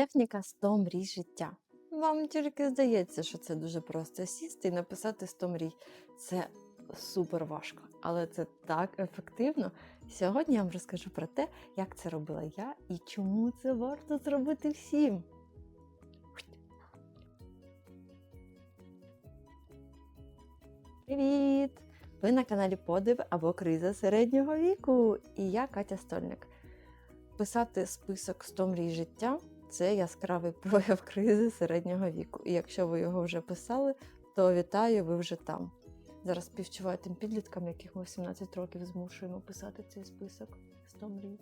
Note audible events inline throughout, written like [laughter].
Техніка 100 мрій життя. Вам тільки здається, що це дуже просто сісти і написати 100 мрій. Це супер важко, але це так ефективно. Сьогодні я вам розкажу про те, як це робила я і чому це варто зробити всім. Привіт! Ви на каналі Подив або Криза середнього віку. І я Катя Стольник. Писати список 100 мрій життя це яскравий [laughs] прояв кризи середнього віку. І якщо ви його вже писали, то вітаю, ви вже там. Зараз співчуваю тим підліткам, яких ми в 17 років змушуємо писати цей список 100 мрій.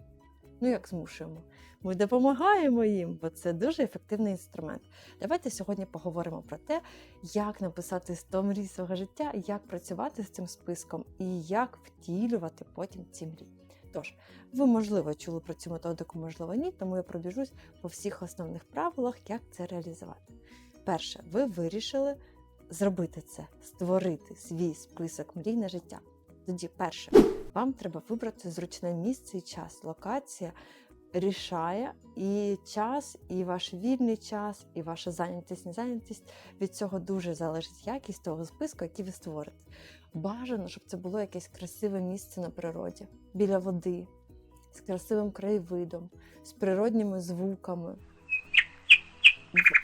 Ну, як змушуємо? Ми допомагаємо їм, бо це дуже ефективний інструмент. Давайте сьогодні поговоримо про те, як написати 100 мрій свого життя, як працювати з цим списком і як втілювати потім ці мрії. Тож, ви, можливо, чули про цю методику, можливо, ні, тому я пробіжусь по всіх основних правилах, як це реалізувати. Перше, ви вирішили зробити це, створити свій список мрій на життя. Тоді, перше, вам треба вибрати зручне місце і час. Локація рішає і час, і ваш вільний час, і ваша зайнятість, незайнятість. Від цього дуже залежить якість того списку, який ви створите. Бажано, щоб це було якесь красиве місце на природі, біля води, з красивим краєвидом, з природніми звуками,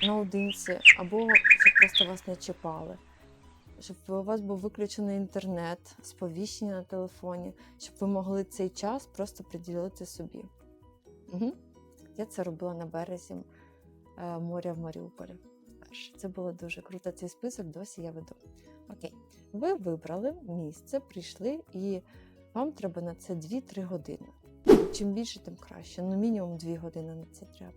наодинці, або щоб просто вас не чіпали. Щоб у вас був виключений інтернет, сповіщення на телефоні, щоб ви могли цей час просто приділити собі. Угу. Я це робила на березі е, моря в Маріуполі. Це було дуже круто. Цей список досі я веду. Окей, ви вибрали місце, прийшли, і вам треба на це 2-3 години. Чим більше, тим краще. Ну, мінімум 2 години на це треба.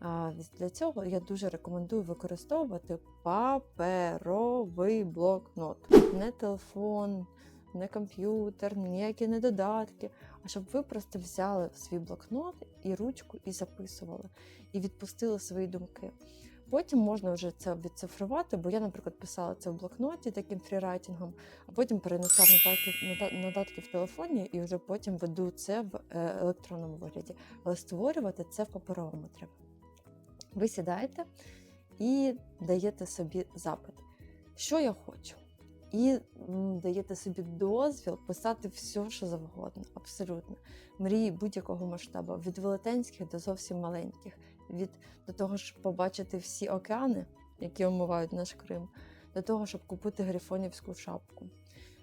А для цього я дуже рекомендую використовувати паперовий блокнот. Не телефон, не комп'ютер, ніякі не додатки. А щоб ви просто взяли свій блокнот і ручку і записували, і відпустили свої думки. Потім можна вже це відцифрувати, бо я, наприклад, писала це в блокноті таким фрірайтингом, а потім перенесла нотатки, в телефоні і вже потім веду це в е, електронному вигляді. Але створювати це в паперовому треба. Ви сідаєте і даєте собі запит, що я хочу. І даєте собі дозвіл писати все, що завгодно, абсолютно. Мрії будь-якого масштабу, від велетенських до зовсім маленьких, від до того, щоб побачити всі океани, які омивають наш Крим, до того, щоб купити грифонівську шапку,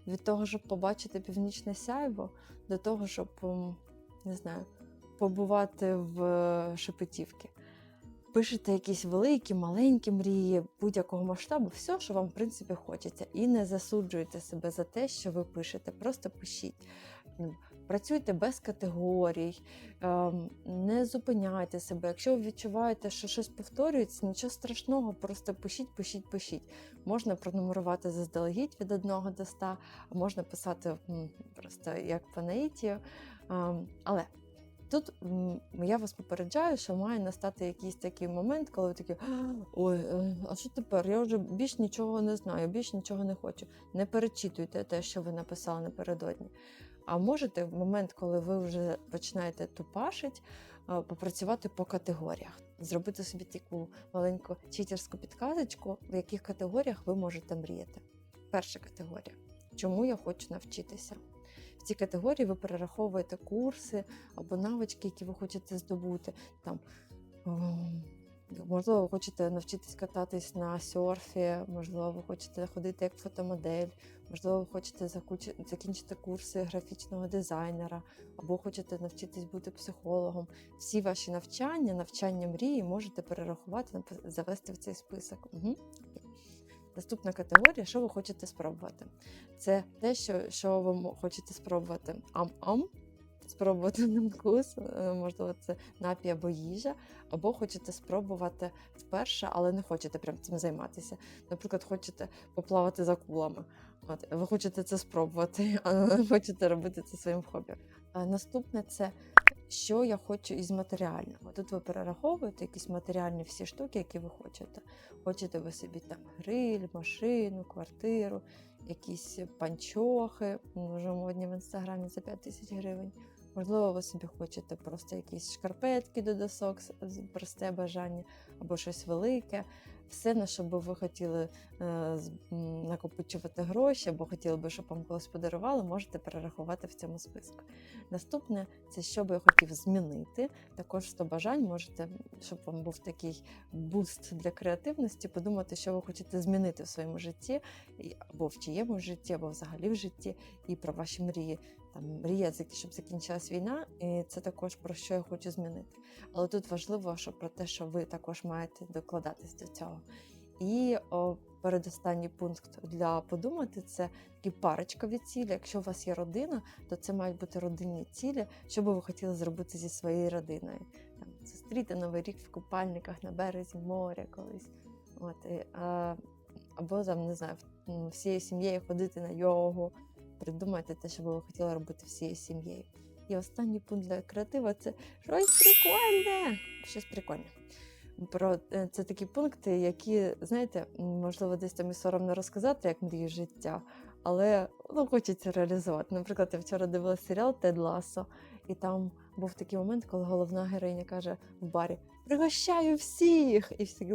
від того, щоб побачити північне сяйво, до того, щоб не знаю, побувати в е, Шепетівці. Пишете якісь великі, маленькі мрії будь-якого масштабу, все, що вам в принципі хочеться, і не засуджуйте себе за те, що ви пишете. Просто пишіть. Працюйте без категорій, ем, не зупиняйте себе. Якщо ви відчуваєте, що щось повторюється, нічого страшного, просто пишіть, пишіть, пишіть. Можна пронумерувати заздалегідь від 1 до 100, а можна писати просто як по наїтію. Ем, Але Тут я вас попереджаю, що має настати якийсь такий момент, коли ви такі ой, е, а що тепер? Я вже більш нічого не знаю, більш нічого не хочу. Не перечитуйте те, що ви написали напередодні. А можете в момент, коли ви вже починаєте тупашить, е, попрацювати по категоріях, зробити собі таку маленьку читерську підказочку, в яких категоріях ви можете мріяти. Перша категорія. Чому я хочу навчитися? В цій категорії ви перераховуєте курси або навички, які ви хочете здобути. Там, ем, можливо, ви хочете навчитись кататись на серфі, можливо, ви хочете ходити як фотомодель, можливо, ви хочете закінчити курси графічного дизайнера, або хочете навчитись бути психологом. Всі ваші навчання, навчання мрії можете перерахувати, завести в цей список. Угу. Наступна категорія, що ви хочете спробувати. Це те, що, що ви хочете спробувати ам-ам, спробувати [laughs] на вкус, е, можливо, це напій або їжа, або хочете спробувати вперше, але не хочете прям цим займатися. Наприклад, хочете поплавати за кулами. От, ви хочете це спробувати, [laughs] а хочете робити це своїм хобі. А наступне це що я хочу із матеріального. Тут ви перераховуєте якісь матеріальні всі штуки, які ви хочете. Хочете ви собі там гриль, машину, квартиру, якісь панчохи, вже модні в інстаграмі за 5 тисяч гривень. Можливо, ви собі хочете просто якісь шкарпетки до досок, просте бажання, або щось велике. Все, на що би ви хотіли е, накопичувати гроші, або хотіли би, щоб вам когось подарували, можете перерахувати в цьому списку. Наступне це що би я хотів змінити. Також 100 бажань можете, щоб вам був такий буст для креативності, подумати, що ви хочете змінити в своєму житті, або в чиєму житті, або взагалі в житті, і про ваші мрії. Там мрія, зак- щоб закінчилась війна, і це також про що я хочу змінити. Але тут важливо, що про те, що ви також маєте докладатись до цього. І о, передостанній пункт для подумати це такі парочкові цілі. Якщо у вас є родина, то це мають бути родинні цілі, що би ви хотіли зробити зі своєю родиною. Там, зустріти новий рік в купальниках на березі моря колись. От, і, а, або там, не знаю, всією сім'єю ходити на йогу. Придумайте те, що би ви хотіли робити всією сім'єю. І останній пункт для креатива це щось прикольне. Щось прикольне. Про е, це такі пункти, які, знаєте, можливо, десь там і соромно розказати, як мрію життя, але ну, хочеться реалізувати. Наприклад, я вчора дивилася серіал Тед Ласо, і там був такий момент, коли головна героїня каже в барі: Пригощаю всіх! І всі такі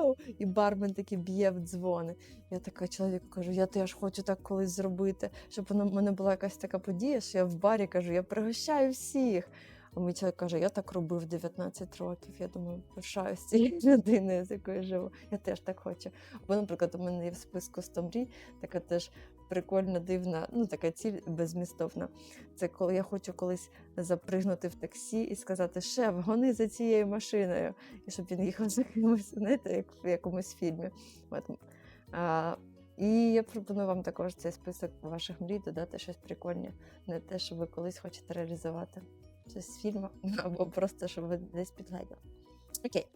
вау! І бармен таки б'є в дзвони. Я така чоловіку кажу, я теж хочу так колись зробити, щоб воно в мене була якась така подія, що я в барі кажу, я пригощаю всіх. А мій чоловік каже, я так робив 19 років. Я думаю, пишаюсь цією [laughs] людиною, з якою живу. Я теж так хочу. Бо, наприклад, у мене є в списку 100 мрій, така теж прикольна, дивна, ну така ціль безмістовна. Це коли я хочу колись запригнути в таксі і сказати, шеф, гони за цією машиною, і щоб він їхав за кимось, знаєте, як в якомусь фільмі. От. А, і я пропоную вам також цей список ваших мрій додати щось прикольне, не те, що ви колись хочете реалізувати. Щось з фільму, [laughs] або просто, щоб ви десь підгляділи. Окей.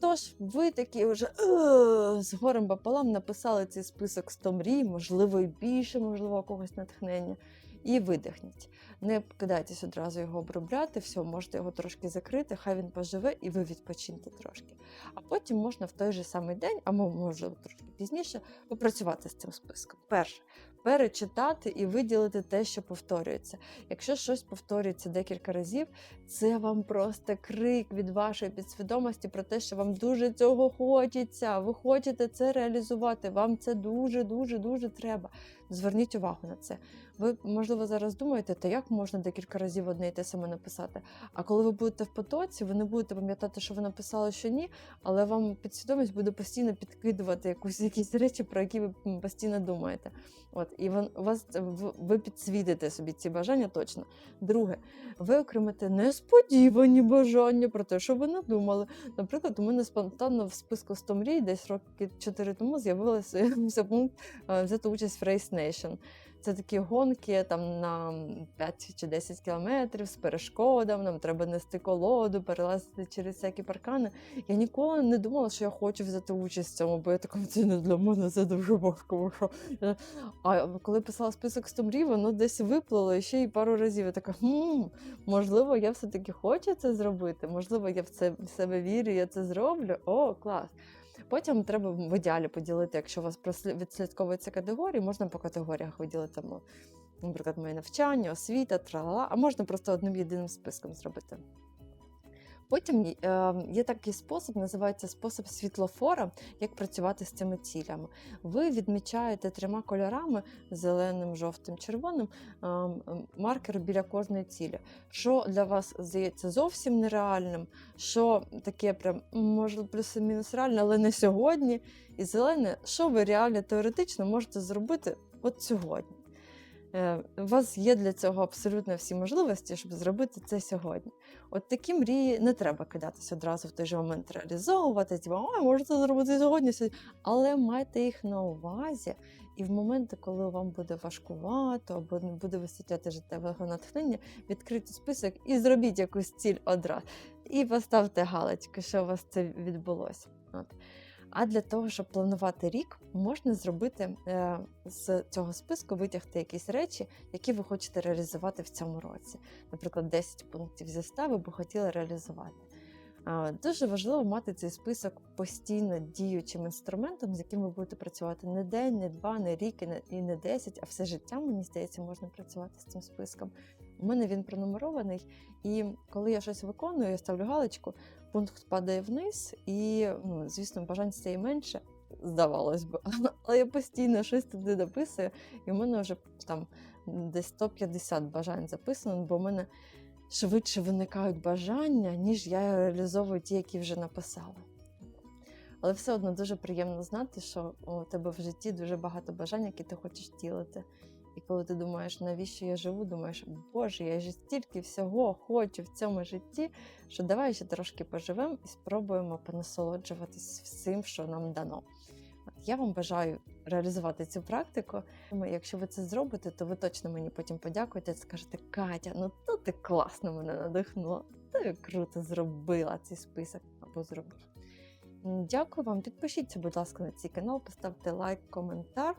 Тож, ви такі вже «Е, з горем пополам написали цей список 100 мрій, можливо, і більше, можливо, когось натхнення. І видихніть. Не кидайтесь одразу його обробляти, все, можете його трошки закрити, хай він поживе і ви відпочиньте трошки. А потім можна в той же самий день, а мо- може трошки пізніше, попрацювати з цим списком. Перше, перечитати і виділити те, що повторюється. Якщо щось повторюється декілька разів, це вам просто крик від вашої підсвідомості про те, що вам дуже цього хочеться. Ви хочете це реалізувати. Вам це дуже, дуже, дуже треба. Зверніть увагу на це. Ви, можливо, зараз думаєте, та як можна декілька разів одне і те саме написати. А коли ви будете в потоці, ви не будете пам'ятати, що ви написали, що ні, але вам підсвідомість буде постійно підкидувати якусь якісь речі, про які ви постійно думаєте. От і вас ви підсвітите собі ці бажання точно. Друге, ви окремите несподівані бажання про те, що ви не думали. Наприклад, у мене спонтанно в списку 100 мрій десь роки 4 тому з'явилася [laughs] пункт е, взяти участь в Race Nation. Це такі гонки там на 5 чи 10 кілометрів з перешкодами, нам треба нести колоду, перелазити через всякі паркани. Я ніколи не думала, що я хочу взяти участь в цьому, бо я така, це не для мене, це дуже важко. ви що?» Я- А коли писала список 100 мрій, воно десь виплило і ще й пару разів. Я така, хм, можливо, я все-таки хочу це зробити, можливо, я в це в себе вірю, я це зроблю. О, клас. Потім треба в ідеалі поділити, якщо у вас відслідковуються категорії, можна по категоріях виділити, ну, наприклад, моє навчання, освіта, трала, а можна просто одним єдиним списком зробити. Потім е, є такий спосіб, називається спосіб світлофора, як працювати з цими цілями. Ви відмічаєте трьома кольорами зеленим, жовтим, червоним е, маркер біля кожної цілі. Що для вас здається зовсім нереальним, що таке прям може плюс-мінус реально, але не сьогодні. І зелене, що ви реально теоретично можете зробити от сьогодні. Е, У вас є для цього абсолютно всі можливості, щоб зробити це сьогодні. От такі мрії не треба кидатися одразу в той же момент реалізовувати, типу, ой, це зробити сьогодні». але майте їх на увазі. І в моменти, коли вам буде важкувато або не буде вистачати життєвого натхнення, відкрийте список і зробіть якусь ціль одразу. І поставте галочку, що у вас це відбулося. От. А для того, щоб планувати рік, можна зробити е, з цього списку витягти якісь речі, які ви хочете реалізувати в цьому році. Наприклад, 10 пунктів зі 100 ви б хотіли реалізувати. Дуже важливо мати цей список постійно діючим інструментом, з яким ви будете працювати не день, не два, не рік і не 10, а все життя, мені здається, можна працювати з цим списком. У мене він пронумерований, і коли я щось виконую, я ставлю галочку, пункт падає вниз, і, ну, звісно, бажань стає менше, здавалось би. [laughs] Але я постійно щось туди дописую, і в мене вже там десь 150 бажань записано, бо в мене швидше виникають бажання, ніж я реалізовую ті, які вже написала. Але все одно дуже приємно знати, що у тебе в житті дуже багато бажань, які ти хочеш втілити. І коли ти думаєш, навіщо я живу, думаєш, Боже, я ж стільки всього хочу в цьому житті, що давай ще трошки поживемо і спробуємо понасолоджуватись всім, що нам дано. Я вам бажаю реалізувати цю практику. Якщо ви це зробите, то ви точно мені потім подякуєте і скажете, Катя, ну то ти класно мене надихнула. Ти круто зробила цей список або зробив. Дякую вам. Підпишіться, будь ласка, на цей канал, поставте лайк, коментар.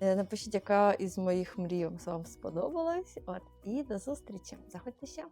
Е, Напишіть, яка із моїх мрій вам сподобалась. От, і до зустрічі. Заходьте ще.